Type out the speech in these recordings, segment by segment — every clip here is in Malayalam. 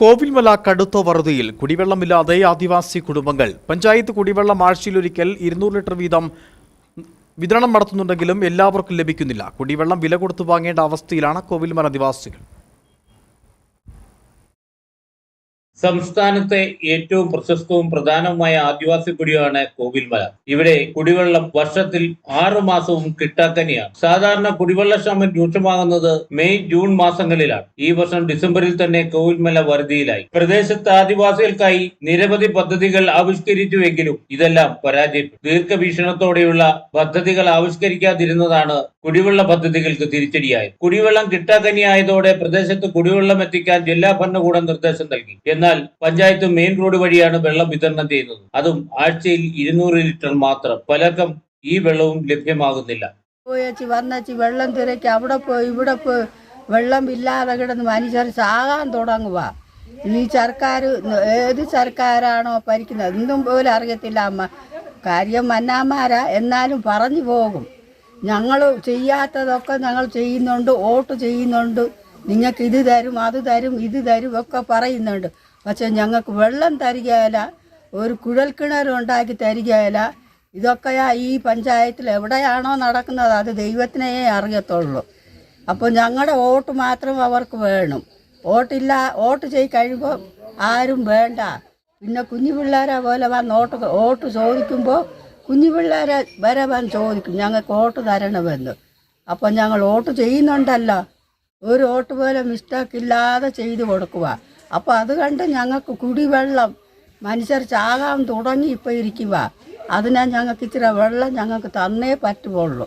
കോവിൽമല കടുത്ത വറുതിയിൽ കുടിവെള്ളമില്ലാതെ ആദിവാസി കുടുംബങ്ങൾ. പഞ്ചായത്ത് കുടിവെള്ളം ആഴ്ചയിലൊരിക്കൽ ഇരുന്നൂറ് ലിറ്റർ വീതം വിതരണം നടത്തുന്നുണ്ടെങ്കിലും എല്ലാവർക്കും ലഭിക്കുന്നില്ല. കുടിവെള്ളം വില കൊടുത്തു വാങ്ങേണ്ട അവസ്ഥയിലാണ് കോവിൽമല നിവാസികൾ. സംസ്ഥാനത്തെ ഏറ്റവും പ്രശസ്തവും പ്രധാനവുമായ ആദിവാസി കുടിയാണ് കോവിൽമല ഇവിടെ കുടിവെള്ളം വർഷത്തിൽ ആറു മാസവും കിട്ടാക്കനിയാണ് സാധാരണ കുടിവെള്ള ക്ഷാമം രൂക്ഷമാകുന്നത് മെയ് ജൂൺ മാസങ്ങളിലാണ്. ഈ വർഷം ഡിസംബറിൽ തന്നെ കോവിൽമല വറുതിയിലായി പ്രദേശത്ത് ആദിവാസികൾക്കായി നിരവധി പദ്ധതികൾ ആവിഷ്കരിച്ചുവെങ്കിലും ഇതെല്ലാം പരാജയപ്പെട്ടു. ദീർഘവീക്ഷണത്തോടെയുള്ള പദ്ധതികൾ ആവിഷ്കരിക്കാതിരുന്നതാണ് കുടിവെള്ള പദ്ധതികൾക്ക് തിരിച്ചടിയായത്. കുടിവെള്ളം കിട്ടാക്കനിയായതോടെ പ്രദേശത്ത് കുടിവെള്ളം എത്തിക്കാൻ ജില്ലാ ഭരണകൂടം നിർദ്ദേശം നൽകി. എന്നാൽ പഞ്ചായത്ത് മെയിൻ റോഡ് വഴിയാണ് വെള്ളം വിതരണം ചെയ്യുന്നത്. അതും ആഴ്ചയിൽ ഇരുന്നൂറ് ലിറ്റർ മാത്രം. പലർക്കും ഈ വെള്ളവും ലഭ്യമാകുന്നില്ല. പോയച്ചി വന്നച്ചി വെള്ളം തിരക്കി അവിടെ പോയി ഇവിടെ പോയി. വെള്ളം ഇല്ലാതെ കിടന്ന് മനുഷ്യർ ചാകാൻ തുടങ്ങുക ഈ സർക്കാർ ഏത് സർക്കാരാണോ ഭരിക്കുന്നത്? എന്തും പോലും അറിയത്തില്ല അമ്മ. കാര്യം മന്നാമാരാ എന്നാലും പറഞ്ഞു പോകും. ഞങ്ങൾ ചെയ്യാത്തതൊക്കെ ഞങ്ങൾ ചെയ്യുന്നുണ്ട് വോട്ട് ചെയ്യുന്നുണ്ട്. നിങ്ങൾക്ക് ഇത് തരും അത് തരും ഇത് തരും ഒക്കെ പറയുന്നുണ്ട്. പക്ഷെ ഞങ്ങൾക്ക് വെള്ളം തരികയില്ല ഒരു കുഴൽക്കിണർ ഉണ്ടാക്കി തരികയില്ല. ഇതൊക്കെയാ ഈ പഞ്ചായത്തിൽ എവിടെയാണോ നടക്കുന്നത് അത് ദൈവത്തിനെയേ അറിയത്തുള്ളൂ. അപ്പോൾ ഞങ്ങളുടെ വോട്ട് മാത്രം അവർക്ക് വേണം. വോട്ടില്ല വോട്ട് ചെയ് കഴിയുമ്പോൾ ആരും വേണ്ട. പിന്നെ കുഞ്ഞു പിള്ളേരെ പോലെ വന്ന് വോട്ട് വോട്ട് ചോദിക്കുമ്പോൾ കുഞ്ഞു പിള്ളേരെ വരെ ചോദിക്കും ഞങ്ങൾക്ക് വോട്ട് തരണമെന്ന്. അപ്പം ഞങ്ങൾ ഓട്ട് ചെയ്യുന്നുണ്ടല്ലോ. ഒരു ഓട്ട് പോലെ മിസ്റ്റേക്ക് ഇല്ലാതെ ചെയ്തു കൊടുക്കുക. അപ്പോൾ അത് കണ്ട് ഞങ്ങൾക്ക് കുടിവെള്ളം മനുഷ്യർ ചാകാൻ തുടങ്ങി ഇപ്പോൾ ഇരിക്കുക. അതിനാൽ ഞങ്ങൾക്ക് ഇച്ചിരി വെള്ളം ഞങ്ങൾക്ക് തന്നേ പറ്റുള്ളൂ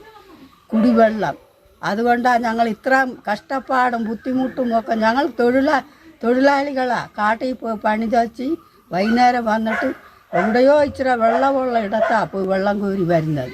കുടിവെള്ളം. അതുകൊണ്ടാണ് ഞങ്ങൾ ഇത്ര കഷ്ടപ്പാടും ബുദ്ധിമുട്ടും ഒക്കെ ഞങ്ങൾ തൊഴിലാ തൊഴിലാളികളാണ് കാട്ടിൽ പോയി പണി തച്ച് വൈകുന്നേരം വന്നിട്ട് എവിടെയോ ഇച്ചിരി വെള്ളമുള്ള ഇടത്താണ് പോയി വെള്ളം കോരി വരുന്നത്.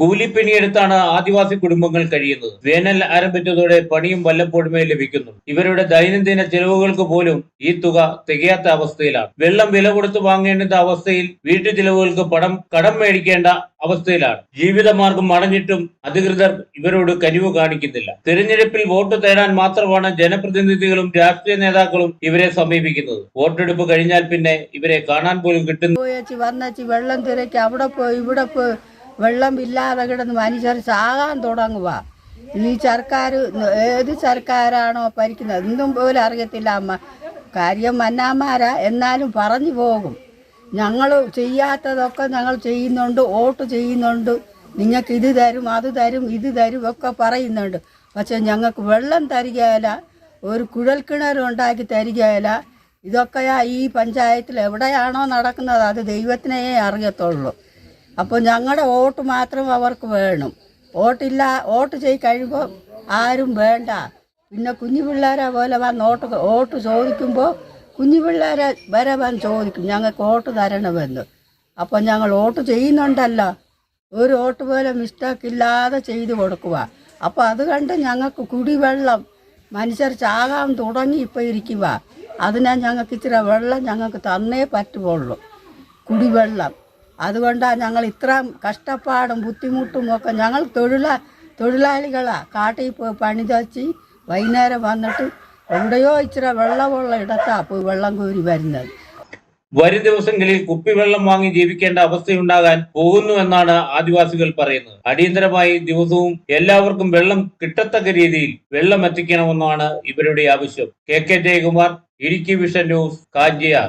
കൂലിപ്പണിയെടുത്താണ് ആദിവാസി കുടുംബങ്ങൾ കഴിയുന്നത്. വേനൽ ആരംഭിച്ചതോടെ പണിയും വല്ലപ്പോഴുമേ ലഭിക്കുന്നു. ഇവരുടെ ദൈനംദിന ചെലവുകൾക്ക് പോലും ഈ തുക തികയാത്ത അവസ്ഥയിലാണ്. വെള്ളം വില കൊടുത്ത് വാങ്ങേണ്ട അവസ്ഥയിൽ വീട്ടു ചെലവുകൾക്ക് പണം കടം മേടിക്കേണ്ട അവസ്ഥയിലാണ്. ജീവിതമാർഗം അടഞ്ഞിട്ടും അധികൃതർ ഇവരോട് കനിവ് കാണിക്കുന്നില്ല. തിരഞ്ഞെടുപ്പിൽ വോട്ട് തേടാൻ മാത്രമാണ് ജനപ്രതിനിധികളും രാഷ്ട്രീയ നേതാക്കളും ഇവരെ സമീപിക്കുന്നത്. വോട്ടെടുപ്പ് കഴിഞ്ഞാൽ പിന്നെ ഇവരെ കാണാൻ പോലും കിട്ടുന്നു വെള്ളം അവിടെ പോയി ഇവിടെ പോയി. വെള്ളം ഇല്ലാതെ കിടന്ന് മനുഷ്യർ ചാകാൻ തുടങ്ങുക. ഈ സർക്കാർ ഏത് സർക്കാരാണോ ഭരിക്കുന്നത്? എന്തും പോലും അറിയത്തില്ല അമ്മ. കാര്യം മന്നാമാരാ എന്നാലും പറഞ്ഞു പോകും. ഞങ്ങൾ ചെയ്യാത്തതൊക്കെ ഞങ്ങൾ ചെയ്യുന്നുണ്ട് വോട്ട് ചെയ്യുന്നുണ്ട്. നിങ്ങൾക്ക് ഇത് തരും അത് തരും ഇത് തരും ഒക്കെ പറയുന്നുണ്ട്. പക്ഷെ ഞങ്ങൾക്ക് വെള്ളം തരികയില്ല ഒരു കുഴൽക്കിണർ ഉണ്ടാക്കി തരികയില്ല. ഇതൊക്കെയാ ഈ പഞ്ചായത്തിൽ എവിടെയാണോ നടക്കുന്നത് അത് ദൈവത്തിനെയേ അറിയത്തുള്ളൂ. അപ്പോൾ ഞങ്ങളുടെ വോട്ട് മാത്രം അവർക്ക് വേണം. വോട്ടില്ല വോട്ട് ചെയ്ത് കഴിയുമ്പോൾ ആരും വേണ്ട. പിന്നെ കുഞ്ഞു പിള്ളേരെ പോലെ വന്ന് വോട്ട് വോട്ട് ചോദിക്കുമ്പോൾ കുഞ്ഞു പിള്ളേരെ വരെ വന്ന് ചോദിക്കും ഞങ്ങൾക്ക് വോട്ട് തരണമെന്ന്. അപ്പോൾ ഞങ്ങൾ വോട്ട് ചെയ്യുന്നുണ്ടല്ലോ. ഒരു വോട്ട് പോലെ മിസ്റ്റേക്ക് ഇല്ലാതെ ചെയ്തു കൊടുക്കുക അപ്പോൾ അത് കണ്ട് ഞങ്ങൾക്ക് കുടിവെള്ളം മനുഷ്യർ ചാകാൻ തുടങ്ങി ഇപ്പോൾ ഇരിക്കുക അതിനാൽ ഞങ്ങൾക്ക് ഇച്ചിരി വെള്ളം ഞങ്ങൾക്ക് തന്നേ പറ്റുള്ളൂ കുടിവെള്ളം. അതുകൊണ്ടാണ് ഞങ്ങൾ ഇത്ര കഷ്ടപ്പാടും ബുദ്ധിമുട്ടും ഒക്കെ ഞങ്ങൾ തൊഴിലാ തൊഴിലാളികളാണ് കാട്ടിൽ പോയി പണി തച്ച് വൈകുന്നേരം വന്നിട്ട് എവിടെയോ ഇച്ചിരി വെള്ളമുള്ള ഇടത്താണ് പോയി വെള്ളം കോരി വരുന്നത്. വരും ദിവസങ്ങളിൽ കുപ്പിവെള്ളം വാങ്ങി ജീവിക്കേണ്ട അവസ്ഥയുണ്ടാകാൻ പോകുന്നു എന്നാണ് ആദിവാസികൾ പറയുന്നത്. അടിയന്തരമായി ദിവസവും എല്ലാവർക്കും വെള്ളം കിട്ടത്തക്ക രീതിയിൽ വെള്ളം എത്തിക്കണമെന്നാണ് ഇവരുടെ ആവശ്യം. K K Jayakumar Idukki vision news Kanchiyar.